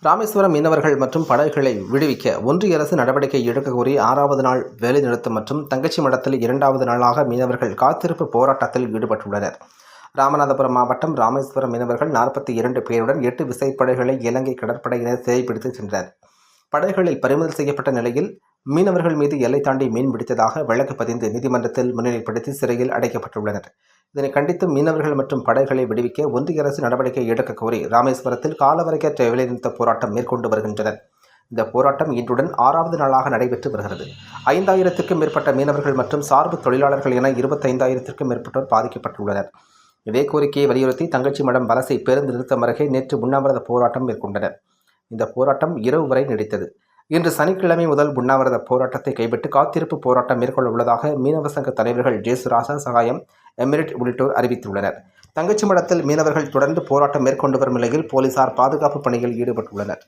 ராமேஸ்வரம் மீனவர்கள் மற்றும் படகுகளை விடுவிக்க ஒன்றிய அரசு நடவடிக்கை எடுக்க கோரி ஆறாவது நாள் வேலைநிறுத்தம் மற்றும் தங்கச்சி மடத்தில் இரண்டாவது நாளாக மீனவர்கள் காத்திருப்பு போராட்டத்தில் ஈடுபட்டுள்ளனர். ராமநாதபுரம் மாவட்டம் ராமேஸ்வரம் மீனவர்கள் நாற்பத்தி இரண்டு பேருடன் எட்டு விசைப்படகுகளை இலங்கை கடற்படையினர் சிறைப்பிடித்து சென்றனர். படகுகளில் பறிமுதல் செய்யப்பட்ட நிலையில் மீனவர்கள் மீது எல்லை தாண்டி மீன் பிடித்ததாக வழக்கு பதிந்து நீதிமன்றத்தில் முன்னிலைப்படுத்தி சிறையில் அடைக்கப்பட்டுள்ளனர். இதனை கண்டித்து மீனவர்கள் மற்றும் படகுகளை விடுவிக்க ஒன்றிய அரசு நடவடிக்கை எடுக்க கோரி ராமேஸ்வரத்தில் காலவரையற்ற வேலைநிறுத்த போராட்டம் மேற்கொண்டு வருகின்றனர். இந்த போராட்டம் இன்றுடன் ஆறாவது நாளாக நடைபெற்று வருகிறது. ஐந்தாயிரத்திற்கும் மேற்பட்ட மீனவர்கள் மற்றும் சார்பு தொழிலாளர்கள் என இருபத்தைந்தாயிரத்திற்கும் மேற்பட்டோர் பாதிக்கப்பட்டுள்ளனர். இதே கோரிக்கையை வலியுறுத்தி தங்கச்சி மடம் வலசை பேருந்து நிறுத்தம் அருகே நேற்று உண்ணாவிரத போராட்டம் மேற்கொண்டனர். இந்த போராட்டம் இரவு வரை நீடித்தது. இன்று சனிக்கிழமை முதல் உண்ணாவிரத போராட்டத்தை கைவிட்டு காத்திருப்பு போராட்டம் மேற்கொள்ள உள்ளதாக மீனவ சங்க தலைவர்கள் ஜேசுராசா சகாயம் எமிரேட் உள்ளிட்டோர் அறிவித்துள்ளனர். தங்கச்சி மடத்தில் மீனவர்கள் தொடர்ந்து போராட்டம் மேற்கொண்டு வரும் நிலையில் போலீசார் பாதுகாப்பு பணியில் ஈடுபட்டுள்ளனர்.